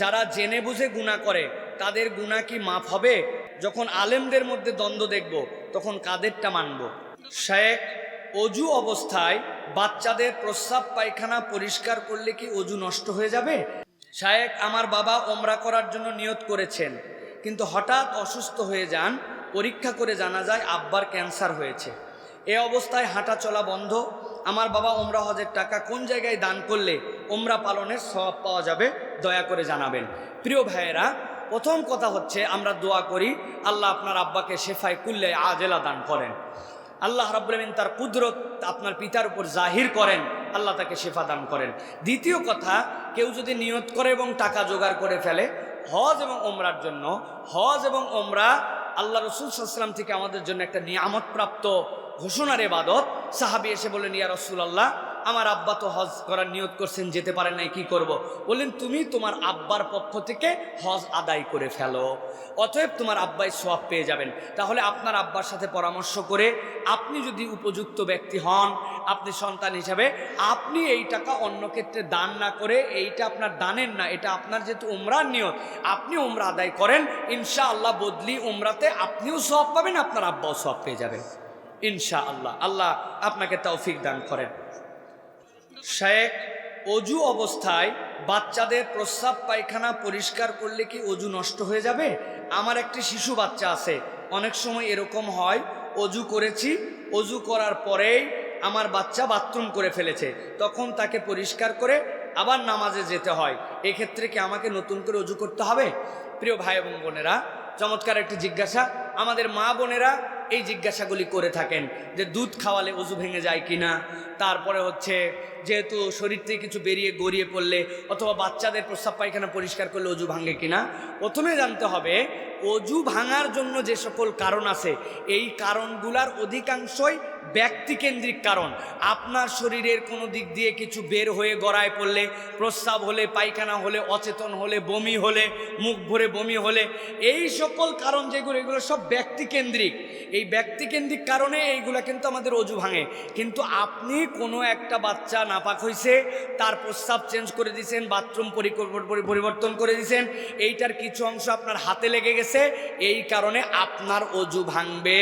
যারা জেনে বুঝে গুণা করে, তাদের গুণা কি মাফ হবে? যখন আলেমদের মধ্যে দ্বন্দ্ব দেখব, তখন কাদেরটা মানব? শেখ, অজু অবস্থায় বাচ্চাদের প্রস্রাব পায়খানা পরিষ্কার করলে কি অজু নষ্ট হয়ে যাবে? শায়েক আমার বাবা ওমরা করার জন্য নিয়ত করেছেন, কিন্তু হঠাৎ অসুস্থ হয়ে যান, পরীক্ষা করে জানা যায় আব্বার ক্যান্সার হয়েছে। এ অবস্থায় হাঁটা চলা বন্ধ আমার বাবা ওমরা হজের টাকা কোন জায়গায় দান করলে ওমরা পালনের সব পাওয়া যাবে? দয়া করে জানাবেন। প্রিয় ভাইয়েরা, প্রথম কথা হচ্ছে আমরা দোয়া করি, আল্লাহ আপনার আব্বাকে শেফাই কুল্লে আজেলা দান করেন। আল্লাহ রাবুলমিন তার কুদরত আপনার পিতার উপর জাহির করেন, আল্লাহ তাকে শেফা দান করেন। দ্বিতীয় কথা, কেউ যদি নিয়ত করে এবং টাকা জোগাড় করে ফেলে, হজ এবং ওমরার জন্য, হজ এবং ওমরা আল্লাহ রসুল সাল্লাম থেকে আমাদের জন্য একটা নিয়ামত প্রাপ্ত ঘোষণার এবাদত। সাহাবি এসে বললেন, ইয়া রসুল আল্লাহ আমার আব্বা তো হজ করার নিয়ত করছেন, যেতে পারেন নাই, কি করব। বললেন, তুমি তোমার আব্বার পক্ষ থেকে হজ আদায় করে ফেলো, অতএব তোমার আব্বাই সোয়াব পেয়ে যাবেন। তাহলে আপনার আব্বার সাথে পরামর্শ করে আপনি যদি উপযুক্ত ব্যক্তি হন, আপনি সন্তান হিসাবে, আপনি এই টাকা অন্য ক্ষেত্রে দান না করে, এইটা আপনার দানের না, এটা আপনার যেহেতু উমরার নিয়ত, আপনি উমরা আদায় করেন ইনশা আল্লাহ বদলি উমরাতে আপনিও সব পাবেন, আপনার আব্বাও সব পেয়ে যাবেন। ইনশা আল্লাহ আল্লাহ আপনাকে তৌফিক দান করেন। শেখ, অজু অবস্থায় বাচ্চাদের প্রস্রাব পায়খানা পরিষ্কার করলে কি অজু নষ্ট হয়ে যাবে? আমার একটি শিশু বাচ্চা আছে। অনেক সময় এরকম হয়, অজু করেছি, অজু করার পরেই আমার বাচ্চা বাথরুম করে ফেলেছে। তখন তাকে পরিষ্কার করে আবার নামাজে যেতে হয়। এক্ষেত্রে কি আমাকে নতুন করে অজু করতে হবে? প্রিয় ভাই এবং বোনেরা, চমৎকার একটি জিজ্ঞাসা। আমাদের মা বোনেরা এই জিজ্ঞাসাগুলি করে থাকেন যে দুধ খাওয়ালে উজু ভেঙে যায় কিনা। তারপরে হচ্ছে যেহেতু শরীর থেকে কিছু বেরিয়ে গড়িয়ে পড়লে অথবা বাচ্চাদের প্রস্রাব পায়খানা পরিষ্কার করলে উজু ভাঙে কিনা। প্রথমে জানতে হবে অজু ভাঙার জন্য যে সকল কারণ আছে, এই কারণগুলার অধিকাংশই ব্যক্তিকেন্দ্রিক কারণ। আপনার শরীরের কোনো দিক দিয়ে কিছু বের হয়ে গড়ায় পড়লে, প্রস্রাব হলে, পায়খানা হলে, অচেতন হলে, বমি হলে, মুখ ভরে বমি হলে, এই সকল কারণ যেগুলো, এগুলো সব ব্যক্তিকেন্দ্রিক। এই ব্যক্তিকেন্দ্রিক কারণে এইগুলো কিন্তু আমাদের অজু ভাঙে। কিন্তু আপনি কোনো একটা বাচ্চা নাপাক হয়েছে তার প্রস্রাব চেঞ্জ করে দিয়েছেন বাথরুম পরিবর্তন করে দিয়েছেন এইটার কিছু অংশ আপনার হাতে লেগে গেছে এই কারণে আপনার অজু ভাঙবে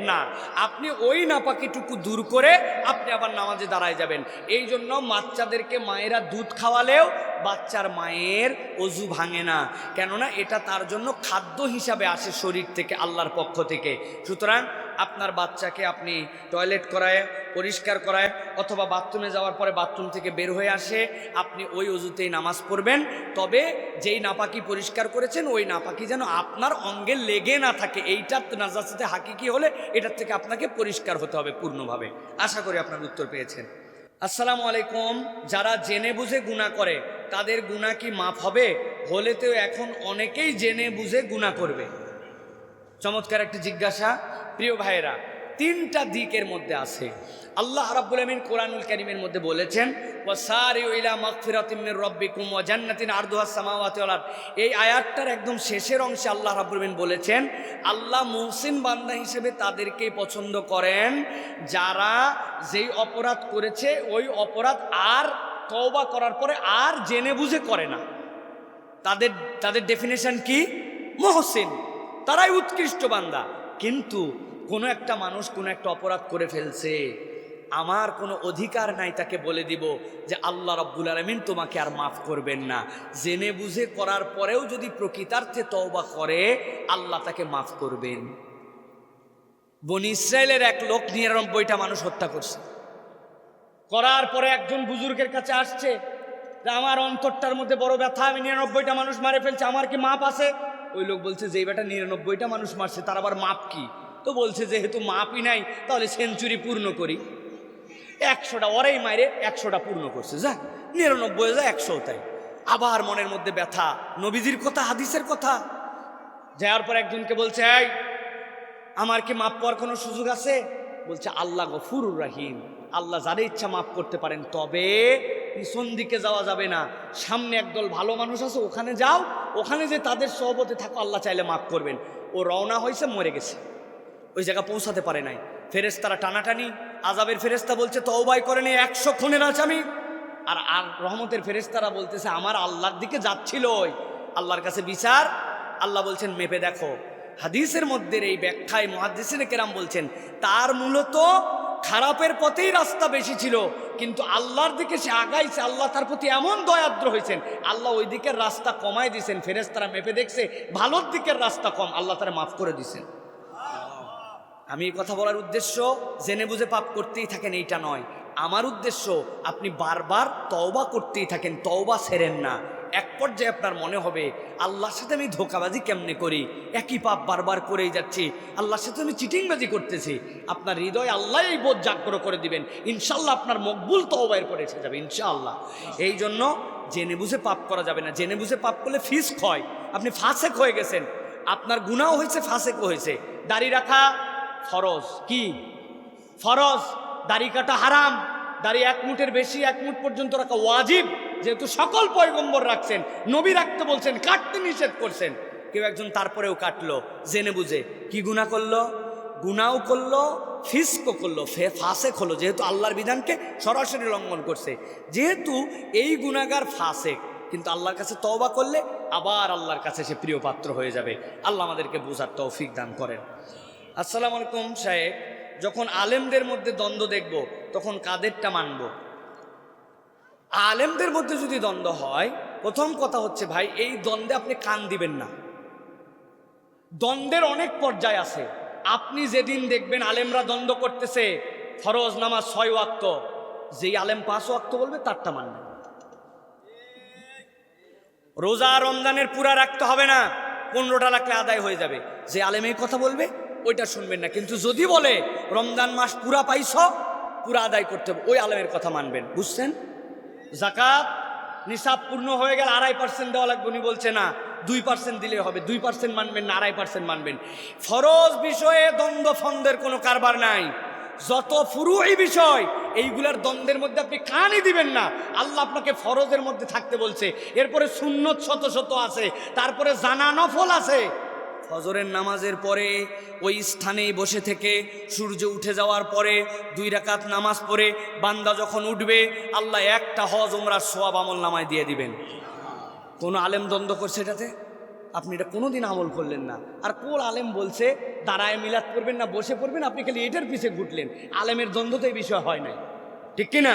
না। আপনি ওই নাপাকিটুকু দূর করে আপনি আবার নামাজে দাঁড়ায় যাবেন। এই জন্য বাচ্চাদেরকে মায়েরা দুধ খাওয়ালেও বাচ্চার মায়ের অজু ভাঙে না। কেননা এটা তার জন্য খাদ্য হিসাবে আসে শরীর থেকে, আল্লাহর পক্ষ থেকে। সুতরাং আপনার বাচ্চাকে আপনি টয়লেট করায়, পরিষ্কার করায়, অথবা বাথরুমে যাওয়ার পরে বাথরুম থেকে বের হয়ে আসে, আপনি ওই অজুতেই নামাজ পড়বেন। তবে যেই নাপাকি পরিষ্কার করেছেন, ওই নাপাকি যেন আপনার অঙ্গে লেগে না থাকে। এইটার নাজাসাতে হাকিকি হলে এটার থেকে আপনাকে পরিষ্কার হতে হবে পূর্ণভাবে। আশা করি আপনার উত্তর পেয়েছেন। আসসালামু আলাইকুম। যারা জেনে বুঝে গুণা করে, তাদের গুণা কি মাফ হবে? হলে তো এখন অনেকেই জেনে বুঝে গুণা করবে। চমৎকার একটি জিজ্ঞাসা। প্রিয় ভাইয়েরা, তিনটা দিকের মধ্যে আছে। আল্লাহ রাব্বুল আমিন কোরআনুল কারীমের মধ্যে বলেছেন ইলা এই আয়াতটার একদম শেষের অংশে আল্লাহ রাব্বুল আমিন বলেছেন, আল্লাহ মুহসিন বান্দা হিসেবে তাদেরকেই পছন্দ করেন। যারা যেই অপরাধ করেছে, ওই অপরাধ আর তওবা করার পরে আর জেনে বুঝে করে না। তাদের তাদের ডেফিনেশন কি? মহসিন। তারাই উৎকৃষ্ট বান্দা। কিন্তু কোনো একটা মানুষ কোনো একটা অপরাধ করে ফেলছে, আমার কোনো অধিকার নাই তাকে বলে দিব যে, আল্লাহ রব্বুল আলমিন তোমাকে আর মাফ করবেন না। জেনে বুঝে করার পরেও যদি প্রকৃতার্থে তওবা করে, আল্লাহ তাকে মাফ করবেন। বনি ইসরায়েলের এক লোক নিরানব্বইটা মানুষ হত্যা করছে। করার পরে একজন বুজুর্গের কাছে আসছে যে, আমার অন্তরটার মধ্যে বড় ব্যথা, আমি নিরানব্বইটা মানুষ মারে ফেলছে, আমার কি মাপ আছে? ওই লোক বলছে যে বেটা নিরানব্বইটা মানুষ মারছে, তার আবার মাপ কি? তো বলছে, যেহেতু মাপই নাই, তাহলে সেঞ্চুরি পূর্ণ করি। একশোটা, ওরাই মাইরে একশোটা পূর্ণ করছে। যা নিরানব্বই যা, একশো তাই। আবার মনের মধ্যে ব্যথা, নবীজির কথা, হাদিসের কথা। যাওয়ার পর একজনকে বলছে, এই, আমার কি মাপ পাওয়ার কোনো সুযোগ আছে? বলছে, আল্লাহ গফুরুর রাহিম। আল্লাহ যাদের ইচ্ছা মাফ করতে পারেন, তবে পিছন দিকে যাওয়া যাবে না। সামনে একদল ভালো মানুষ আছে, ওখানে যাও, ওখানে যে তাদের সহবতে থাকো, আল্লাহ চাইলে মাফ করবেন। ও রওনা হয়েছে, মরে গেছে। ওই জায়গা পৌঁছাতে পারে নাই। ফেরেস্তারা টানাটানি আজাবের ফেরেস্তা বলছে, তওবাই করেনি একশো খুনের আসামি। আর আর রহমতের ফেরেশতারা বলতেছে, আমার আল্লাহর দিকে যাচ্ছিল ওই। আল্লাহর কাছে বিচার। আল্লাহ বলছেন, মেপে দেখো। হাদিসের মধ্যে এই ব্যাখ্যায় মহাদিসিনে কেরাম বলছেন, তার মূলত খারাপের পথেই রাস্তা বেশি ছিল, কিন্তু আল্লাহর দিকে সে আগাইছে, আল্লাহ তার প্রতি এমন দয়াদ্র হয়েছেন, আল্লাহ ওই দিকের রাস্তা কমায় দিয়েছেন ফেরেশতারা মেপে দেখছে, ভালোর দিকের রাস্তা কম, আল্লাহ তারা মাফ করে দিছেন। আমি এই কথা বলার উদ্দেশ্য, জেনে বুঝে পাপ করতেই থাকেন, এইটা নয়। আমার উদ্দেশ্য, আপনি বারবার তওবা করতেই থাকেন, তওবা সেরেন না। এক পর্যায়ে আপনার মনে হবে, আল্লাহর সাথে আমি ধোকাবাজি কেমনে করি? একই পাপ বারবার করেই যাচ্ছি। আল্লাহর সাথে আমি চিটিংবাজি করতেছি। আপনার হৃদয় আল্লাহ এই বোধ জাগ্র করে দিবেন। ইনশাল্লাহ আপনার মকবুল তওবার পরে এসে যাবে, ইনশাআল্লাহ। এই জন্য জেনে বুঝে পাপ করা যাবে না। জেনে বুঝে পাপ করলে ফিস হয়। আপনি ফাঁসেক হয়ে গেছেন। আপনার গুণাও হয়েছে ফাঁসেক হয়েছে। দাড়ি রাখা ফরজ। কি? ফরজ। দাড়ি কাটা হারাম। দাড়ি এক মুঠের বেশি, এক মুঠ পর্যন্ত রাখা ওয়াজিব। যেহেতু সকল পয়গম্বর রাখছেন, নবী রাখতে বলছেন, কাটতে নিষেধ করছেন। কেউ একজন তারপরেও কাটলো, জেনে বুঝে। কি গুণা করল? গুনাও করল, ফিসকও করল, ফে ফাসেক হলো। যেহেতু আল্লাহর বিধানকে সরাসরি লঙ্ঘন করছে। যেহেতু এই গুণাগার ফাসেক, কিন্তু আল্লাহর কাছে তওবা করলে আবার আল্লাহর কাছে সে প্রিয় পাত্র হয়ে যাবে। আল্লাহ আমাদেরকে বোঝার তৌফিক দান করেন। আসসালামু আলাইকুম সাহেব, যখন আলেমদের মধ্যে দ্বন্দ্ব দেখব তখন কাদেরটা মানব? আলেমদের মধ্যে যদি দ্বন্দ্ব হয়, প্রথম কথা হচ্ছে ভাই, এই দ্বন্দ্বে আপনি কান দিবেন না। দ্বন্দ্বের অনেক পর্যায় আছে। আপনি যেদিন দেখবেন আলেমরা দ্বন্দ্ব করতেছে, ফরজ নামাজ ছয় ওয়াক্ত, যেই আলেম পাঁচ ওয়াক্ত বলবে, তারটা মানবেন রোজা রমজানের পুরা রাখতে হবে না, পনেরোটা রাখলে আদায় হয়ে যাবে। যে আলেম এই কথা বলবে, ওইটা শুনবেন না। কিন্তু যদি বলে, রমজান মাস পুরা পাইছ পুরা আদায় করতে হবে। ওই আলেমের কথা মানবেন। বুঝছেন? জাকাত নিসাব পূর্ণ হয়ে গেল আড়াই পার্সেন্ট দেওয়া লাগবে। উনি বলছে, না, দুই পার্সেন্ট দিলে হবে। দুই পার্সেন্ট মানবেন না, আড়াই পার্সেন্ট মানবেন। ফরজ বিষয়ে দ্বন্দ্ব ফন্দের কোনো কারবার নাই। যত ফুরুই বিষয়, এইগুলার দ্বন্দ্বের মধ্যে আপনি কানই দিবেন না। আল্লাহ আপনাকে ফরজের মধ্যে থাকতে বলছে। এরপরে শূন্য শত শত আছে, তারপরে জানা নফল আছে। ফজরের নামাজের পরে ওই স্থানেই বসে থেকে সূর্য উঠে যাওয়ার পরে দুই রাকাত নামাজ পড়ে বান্দা যখন উঠবে, আল্লাহ একটা হজ ওমরার সোয়াব আমল নামায় দিয়ে দিবেন। কোনো আলেম দ্বন্দ্ব করছে এটাতে? আপনি এটা কোনোদিন আমল করলেন না। আর কোন আলেম বলছে, দাঁড়ায় মিলাদ করবেন না, বসে পড়বেন, আপনি খালি এটার পিছে ঘুটলেন আলেমের দ্বন্দ্ব তো এই বিষয় হয় নাই। ঠিক কি না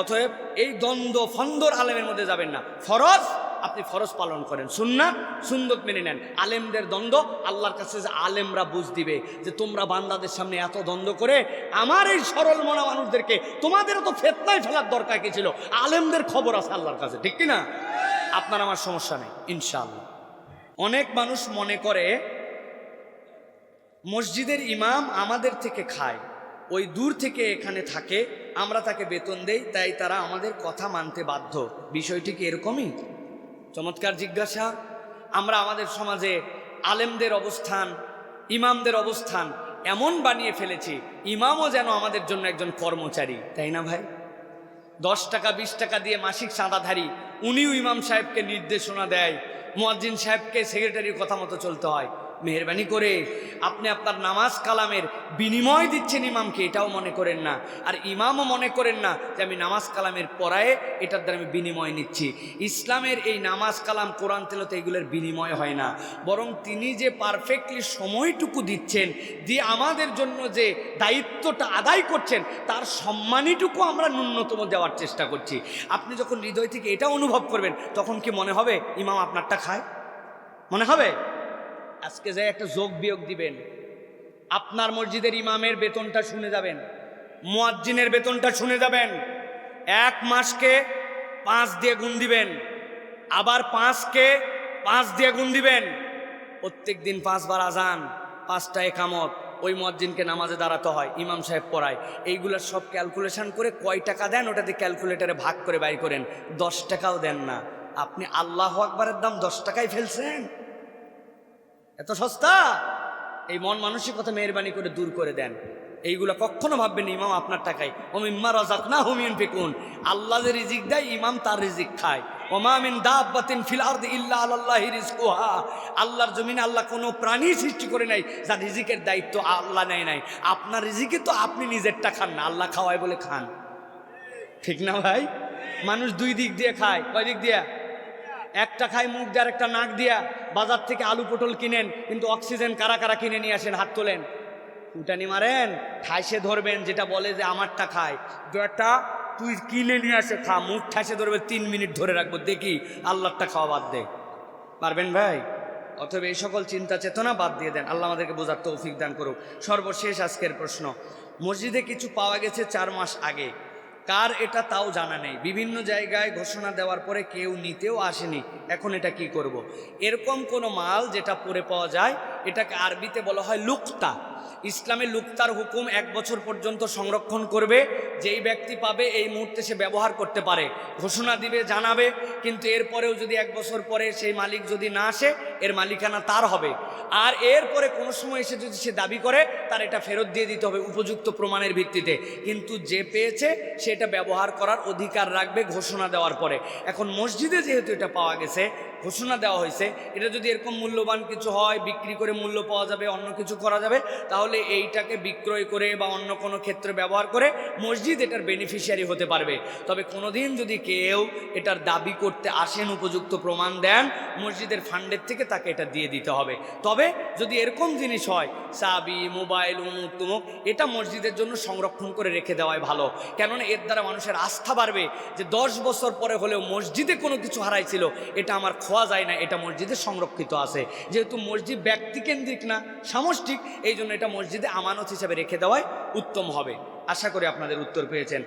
অতএব এই দ্বন্দ্ব ফন্দর আলেমের মধ্যে যাবেন না। ফরজ আপনি ফরজ পালন করেন। সুন্না সুন্দর মেনে নেন। আলেমদের দ্বন্দ্ব, আল্লাহর কাছে যে আলেমরা বুঝ দিবে যে তোমরা বান্দাদের সামনে এত দ্বন্দ্ব করে, আমার এই সরল মনা মানুষদেরকে তোমাদের তো ফেতনায় ফেলার দরকার কি ছিল? আলেমদের খবর আছে আল্লাহর কাছে, ঠিক কি না আপনার আমার সমস্যা নেই, ইনশাআল্লাহ। অনেক মানুষ মনে করে, মসজিদের ইমাম আমাদের থেকে খায়, ওই দূর থেকে এখানে থাকে, আমরা তাকে বেতন দেই, তাই তারা আমাদের কথা মানতে বাধ্য। বিষয়টি কি এরকমই? চমৎকার জিজ্ঞাসা, আমরা আমাদের সমাজে আলেমদের অবস্থান, ইমামদের অবস্থান এমন বানিয়ে ফেলেছি, ইমামও যেন আমাদের জন্য একজন কর্মচারী, তাই না ভাই? দশ টাকা, বিশ টাকা দিয়ে মাসিক চাঁদাধারী উনিও ইমাম সাহেবকে নির্দেশনা দেয়, মোয়াজ্জিন সাহেবকে সেক্রেটারির কথা মতো চলতে হয়। মেহরবানি করে আপনি আপনার নামাজ কালামের বিনিময় দিচ্ছেন ইমামকে, এটাও মনে করেন না। আর ইমামও মনে করেন না যে আমি নামাজ কালামের পড়ায় এটার দ্বারা আমি বিনিময় নিচ্ছি। ইসলামের এই নামাজ কালাম, কোরআন তেলতে এগুলোর বিনিময় হয় না। বরং তিনি যে পারফেক্টলি সময়টুকু দিচ্ছেন, দিয়ে আমাদের জন্য যে দায়িত্বটা আদায় করছেন, তার সম্মানীটুকু আমরা ন্যূনতম দেওয়ার চেষ্টা করছি। আপনি যখন হৃদয় থেকে এটা অনুভব করবেন, তখন কি মনে হবে, ইমাম আপনারটা খায়? মনে হবে? আজকে যাই একটা যোগ বিয়োগ দিবেন, আপনার মসজিদের ইমামের বেতনটা শুনে যাবেন, মুয়াজ্জিনের বেতনটা শুনে যাবেন, এক মাসকে পাঁচ দিয়ে গুণ দিবেন, আবার পাঁচকে পাঁচ দিয়ে গুণ দিবেন, প্রত্যেক দিন পাঁচবার আজান, পাঁচটা একামত, ওই মসজিদকে নামাজে দাঁড়াতে হয়, ইমাম সাহেব পড়ায়। এইগুলোর সব ক্যালকুলেশন করে কয় টাকা দেন ওটাতে ক্যালকুলেটারে ভাগ করে বাই করেন, দশ টাকাও দেন না। আপনি আল্লাহ আকবরের দাম দশ টাকায় ফেলছেন? এত সস্তা? এই মন মানসিকতা মেহরবানি করে দূর করে দেন। এইগুলো কখনো ভাববেন ইমাম আপনার টাকায়। ওমিম্মা রাজাক না হুমিন ফিকুন আল্লাহ যে রিজিক দেয়, ইমাম তার রিজিক খায়। ওমামিন দাব্বাতিন ফিল আরদি ইল্লা আলাল্লাহি রিজকুহা আল্লাহর জমিনে আল্লাহ কোনো প্রাণী সৃষ্টি করে নাই, যার রিজিকের দায়িত্ব আল্লাহ নেয় নাই। আপনার রিজিকে তো আপনি নিজেরটা খান না, আল্লাহ খাওয়ায় বলে খান। ঠিক না ভাই? মানুষ দুই দিক দিয়ে খায়। কয় দিক দিয়া? একটা খায় মুখ দিয়ে একটা নাক দিয়া বাজার থেকে আলু পটল কিনেন, কিন্তু অক্সিজেন কারা কারা কিনে নিয়ে আসেন, হাত তোলেন। উটানি মারেন, ঠাইসে ধরবেন, যেটা বলে যে আমারটা খায়। বেটা তুই কিনে নিয়ে আসে, খা, মুখ ঠাইসে ধরবে, তিন মিনিট ধরে রাখব, দেখি আল্লাহটা খাওয়া বাদ দে। পারবেন ভাই? অথবা এই সকল চিন্তা চেতনা বাদ দিয়ে দেন, আল্লাহ আমাদেরকে বোঝার তৌফিক দান করুক। সর্বশেষ আজকের প্রশ্ন, মসজিদে কিছু পাওয়া গেছে চার মাস আগে। কার এটা তাও জানা নেই। বিভিন্ন জায়গায় ঘোষণা দেওয়ার পরে কেউ নিতেও আসেনি। এখন এটা কি করব। এরকম কোনো মাল যেটা পরে পাওয়া যায়, এটাকে আরবিতে বলা হয় লুক্তা। ইসলামে লুক্তার হুকুম এক বছর পর্যন্ত সংরক্ষণ করবে, যেই ব্যক্তি পাবে এই মুহূর্তে সে ব্যবহার করতে পারে। ঘোষণা দিবে, জানাবে, কিন্তু এরপরেও যদি এক বছর পরে সেই মালিক যদি না আসে, এর মালিকানা তার হবে। আর এরপরে কোনো সময় এসে যদি সে দাবি করে, তার এটা ফেরত দিয়ে দিতে হবে উপযুক্ত প্রমাণের ভিত্তিতে। কিন্তু যে পেয়েছে, সেটা ব্যবহার করার অধিকার রাখবে ঘোষণা দেওয়ার পরে। এখন মসজিদে যেহেতু এটা পাওয়া গেছে ঘোষণা দেওয়া হয়েছে। এটা যদি এরকম মূল্যবান কিছু হয়, বিক্রি করে মূল্য পাওয়া যাবে, অন্য কিছু করা যাবে, তাহলে এইটাকে বিক্রয় করে বা অন্য কোনো ক্ষেত্রে ব্যবহার করে মসজিদ এটার বেনিফিশিয়ারি হতে পারবে। তবে কোনোদিন যদি কেউ এটার দাবি করতে আসেন, উপযুক্ত প্রমাণ দেন, মসজিদের ফান্ডের থেকে তাকে এটা দিয়ে দিতে হবে। তবে যদি এরকম জিনিস হয়, চাবি, মোবাইল, উমুক তুমুক, এটা মসজিদের জন্য সংরক্ষণ করে রেখে দেওয়াই ভালো। কেননা এর দ্বারা মানুষের আস্থা বাড়বে যে দশ বছর পরে হলেও মসজিদে কোনো কিছু হারাইছিল, এটা আমার খোয়া যায় না, এটা মসজিদে সংরক্ষিত আছে। যেহেতু মসজিদ ব্যক্তিকেন্দ্রিক না, সামষ্টিক, এই জন্য এটা মসজিদে আমানত হিসাবে রেখে দেওয়াই উত্তম হবে। আশা করি আপনাদের উত্তর পেয়েছেন।